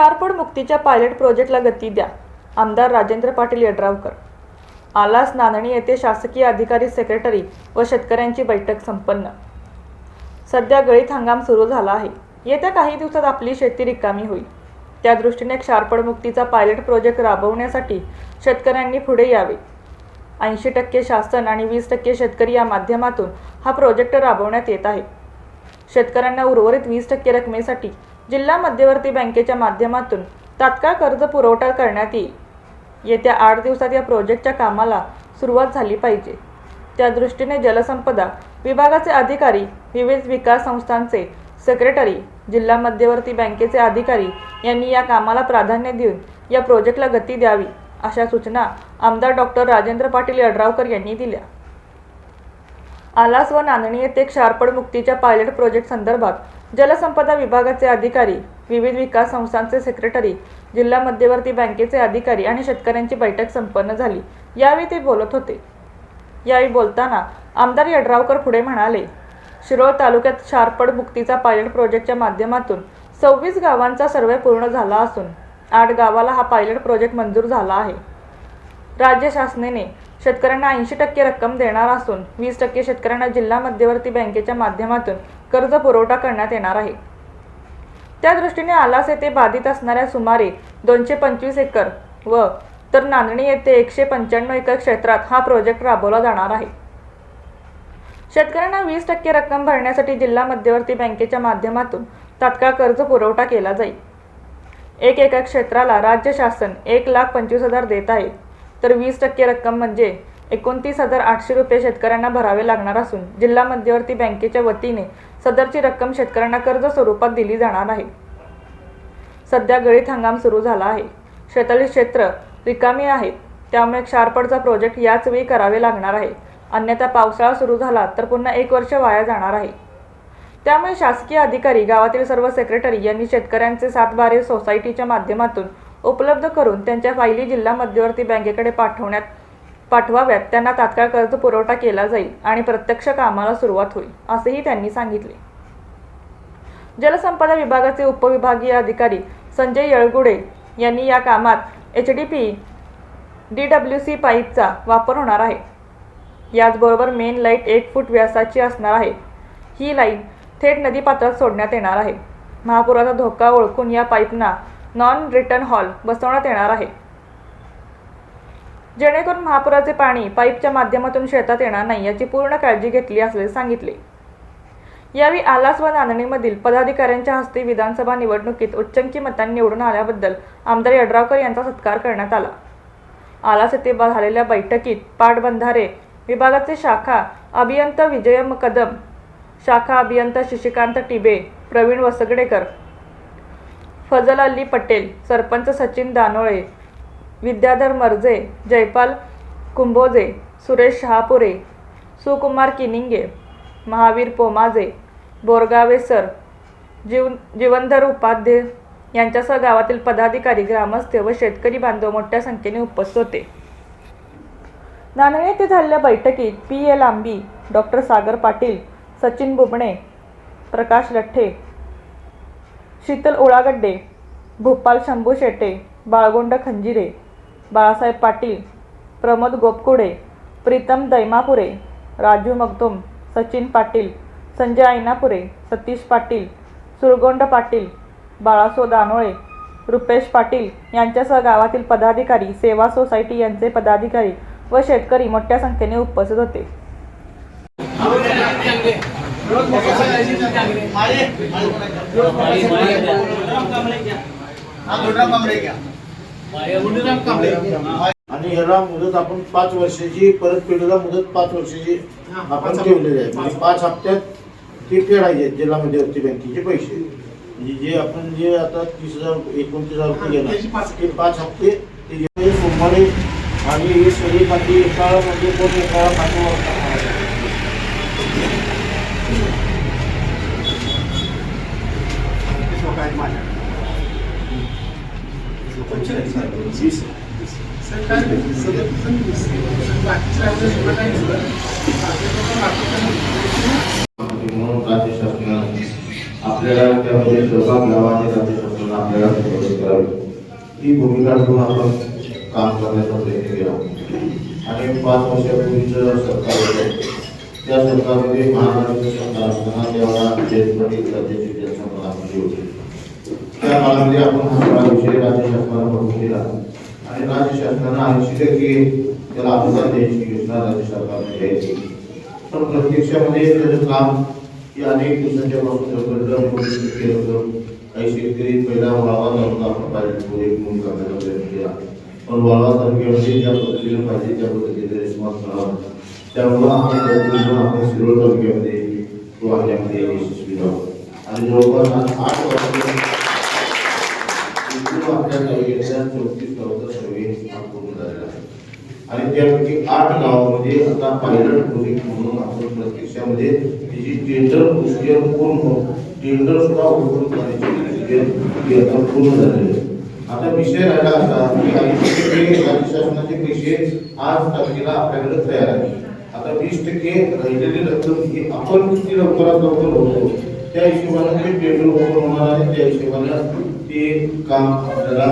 क्षारपड मुक्तीच्या pilot प्रोजेक्टला गती द्या. आमदार राजेंद्र पाटील यड्रावकर. आलास नांदणी येथे शासकीय अधिकारी सेक्रेटरी व शेतकऱ्यांची बैठक संपन्न. सध्या गळीत हंगाम सुरू झाला आहे. येत्या काही दिवसात आपली शेती रिकामी होईल. त्या दृष्टीने क्षारपड मुक्तीचा पायलट प्रोजेक्ट राबवण्यासाठी शेतकऱ्यांनी पुढे यावे. ऐंशी टक्के शासन आणि वीस टक्के शेतकरी या माध्यमातून हा प्रोजेक्ट राबवण्यात येत आहे. शेतकऱ्यांना उर्वरित वीस टक्के रकमेसाठी जिल्हा मध्यवर्ती बँकेच्या माध्यमातून तात्काळ कर्ज पुरवठा करण्यात येईल. येत्या आठ दिवसात या प्रोजेक्टच्या कामाला सुरुवात झाली पाहिजे. त्या दृष्टीने जलसंपदा विभागाचे अधिकारी विविध विकास संस्थांचे सेक्रेटरी जिल्हा मध्यवर्ती बँकेचे अधिकारी यांनी या कामाला प्राधान्य देऊन या प्रोजेक्टला गती द्यावी अशा सूचना आमदार डॉक्टर राजेंद्र पाटील यड्रावकर यांनी दिल्या. आलास व नांदणी येथे क्षारपड मुक्तीच्या पायलट प्रोजेक्ट संदर्भात जलसंपदा विभागाचे अधिकारी विविध विकास संस्थांचे सेक्रेटरी जिल्हा मध्यवर्ती बँकेचे अधिकारी आणि शेतकऱ्यांची बैठक संपन्न झाली. यावेळी ते बोलत होते. यावेळी बोलताना आमदार यड्रावकर पुढे म्हणाले शिरोळ तालुक्यात शारपड मुक्तीचा पायलट प्रोजेक्टच्या माध्यमातून सव्वीस गावांचा सर्वे पूर्ण झाला असून आठ गावाला हा पायलट प्रोजेक्ट मंजूर झाला आहे. राज्य शासनाने शेतकऱ्यांना ऐंशी टक्के रक्कम देणार असून वीस टक्के शेतकऱ्यांना जिल्हा मध्यवर्ती बँकेच्या माध्यमातून कर्ज पुरवठा करण्यात येणार आहे. त्या दृष्टीने आलास येथे बाधित असणाऱ्या सुमारे दोनशे पंचवीस एकर व तर नांदणी येथे एकशे पंच्याण्णव एकर क्षेत्रात हा प्रोजेक्ट राबवला जाणार आहे. शेतकऱ्यांना वीस टक्के रक्कम भरण्यासाठी जिल्हा मध्यवर्ती बँकेच्या माध्यमातून तात्काळ कर्ज पुरवठा केला जाईल. एक एका क्षेत्राला राज्य शासन एक लाख पंचवीस हजार देत आहे. तर वीस टक्के रक्कम म्हणजे एकोणतीस हजार आठशे रुपये शेतकऱ्यांना भरावे लागणार असून जिल्हा मध्यवर्ती बँकेच्या वतीने सदरची रक्कम शेतकऱ्यांना कर्ज स्वरूपात दिली जाणार आहे. सध्या गळीत हंगाम सुरू झाला आहे. शेतातील क्षेत्र रिकामी आहेत त्यामुळे क्षारपडचा प्रोजेक्ट याच वेळी करावे लागणार आहे. अन्यथा पावसाळा सुरू झाला तर पुन्हा एक वर्ष वाया जाणार आहे. त्यामुळे शासकीय अधिकारी गावातील सर्व सेक्रेटरी यांनी शेतकऱ्यांचे सातबारे सोसायटीच्या माध्यमातून उपलब्ध करून त्यांच्या फायली जिल्हा मध्यवर्ती बँकेकडे पाठवण्यात पाठवाव्यात. त्यांना तात्काळ कर्ज पुरवठा केला जाईल आणि प्रत्यक्ष कामाला सुरुवात होईल असेही त्यांनी सांगितले. जलसंपदा विभागाचे उपविभागीय अधिकारी संजय येळगुडे यांनी या कामात H D P D W C पाईपचा वापर होणार आहे. याचबरोबर मेन लाइट एक फूट व्यासाची असणार आहे. ही लाईन थेट नदीपात्रात सोडण्यात येणार आहे. महापुराचा धोका ओळखून या पाईपना नॉन रिटर्न हॉल बसवण्यात येणार आहे. जेणेकरून महापुराचे पाणी पाईपच्या माध्यमातून शेतात येणार नाही याची पूर्ण काळजी घेतली असल्याचे सांगितले. यावेळी आलास व नांदणीमधील पदाधिकाऱ्यांच्या हस्ते विधानसभा निवडणुकीत उच्चंकी मतांनी निवडून आल्याबद्दल आमदार यड्रावकर यांचा सत्कार करण्यात आला. आलास येथे झालेल्या बैठकीत पाटबंधारे विभागाचे शाखा अभियंता विजय कदम शाखा अभियंता शशिकांत टिबे प्रवीण वसगडेकर फजल अली पटेल सरपंच सचिन दानोळे विद्याधर मर्जे जयपाल कुंभोजे सुरेश शहापुरे सुकुमार किनिंगे महावीर पोमाजे बोरगावे सर जीव जीवनधर उपाध्ये यांच्यासह गावातील पदाधिकारी ग्रामस्थ व शेतकरी बांधव मोठ्या संख्येने उपस्थित होते. नांदणे येथे झालेल्या बैठकीत P. L. Ambi doctor Sagar Patil Sachin Bubane Prakash Lathe Shital Olagadde Bhopal Shambhu Shete Balgond Khanjire Balasaheb Patil Pramod Gopkude Pritam Daimapure Raju Magdum Sachin Patil Sanjay Ainapure Satish Patil Surgond Patil Balaso Danole Rupesh Patil यांच्यासह गावातील पदाधिकारी सेवा society यांचे पदाधिकारी व शेतकरी मोठ्या संख्येने उपस्थित होते. आणि ह्याला मुदत आपण पाच वर्षाची परत फेडूला मुदत पाच वर्षाची आपण ठेवलेली आहे. म्हणजे पाच हप्त्यात ते फेडायचे जिल्हा मध्यवर्ती बँकेचे पैसे. म्हणजे जे आपण जे आता तीस हजार एकोणतीस हजार रुपये घेणार ते पाच हप्ते ते सोमवारी आणि हे सगळी बाकी एका म्हणजे कोण एका पाठवा वीस म्हणून राज्य आपल्याला त्यामध्ये सहभाग घ्यावा आणि राज्य शासनाला आपल्याला करावी. ही भूमिका ठेवून आपण काम करण्याचा प्रयत्न केला. आणि पाच वर्षापूर्वीचं सरकार त्या सरकारमध्ये महाराष्ट्र सरकार असताना तेव्हा राज्याची जनसंख्या आपली होती त्या काळामध्ये आपण हा सगळा विषय राज्य शासनाला पडून दिला आणि राज्य शासनानं ऐंशी टक्के त्याला अनुदान द्यायची योजना राज्य सरकारने द्यायची पण प्रत्यक्षामध्ये त्याचं काम की अनेक दिवसांच्या पासून केलं होतं. काही शेतकरी पहिला वाळवा तालुका आपण पाहिजे एक म्हणून करण्याचा प्रयत्न केला. पण वाळवा तालुक्यामध्ये ज्या पद्धतीने पाहिजे त्या पद्धतीने रिस्पॉन्स मिळाला त्यामुळं आपण प्रयत्न आपण शिरोळ तालुक्यामध्ये तो आणण्यामध्ये यशस्वी झालो. आणि जवळपास आठ वर्ष आपल्या तालुक्यातल्या चौतीस गावाचा सर्वे हा पूर्ण झालेला आहे. आणि त्यापैकी आठ गावामध्ये आता पायलट प्रोजेक्ट म्हणून आपण प्रत्यक्षामध्ये त्याची टेंडर प्रोसिजर पूर्ण टेंडर सुद्धा ओपन करायची प्रोसिजर आता पूर्ण झालेली आहे. आता विषय राहिला असा की ऐंशी टक्के राज्य शासनाचे पैसे आज तारखेला आपल्याकडे तयार आहे वीस टक्के राहिलेली रक्कम ही आपण किती लवकरात लवकर होतो त्या हिशोबाने ते टेंडर ओपन होणार आहे त्या हिशोबाने ते काम आपल्याला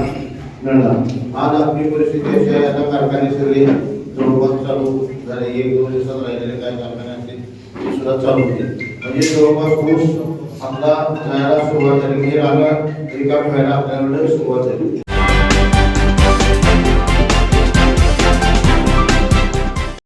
मिळणार. आज आपली परिस्थिती अशी आहे आता कारखाने सगळे जवळपास चालू झाले. एक दोन दिवसात राहिलेले काही कारखाने असतील ते सुद्धा चालू होते. म्हणजे जवळपास ऊस आपला जायला सुरुवात झाली. म्हणजे रांगा रिकाम व्हायला आपल्याकडे सुरुवात झाली.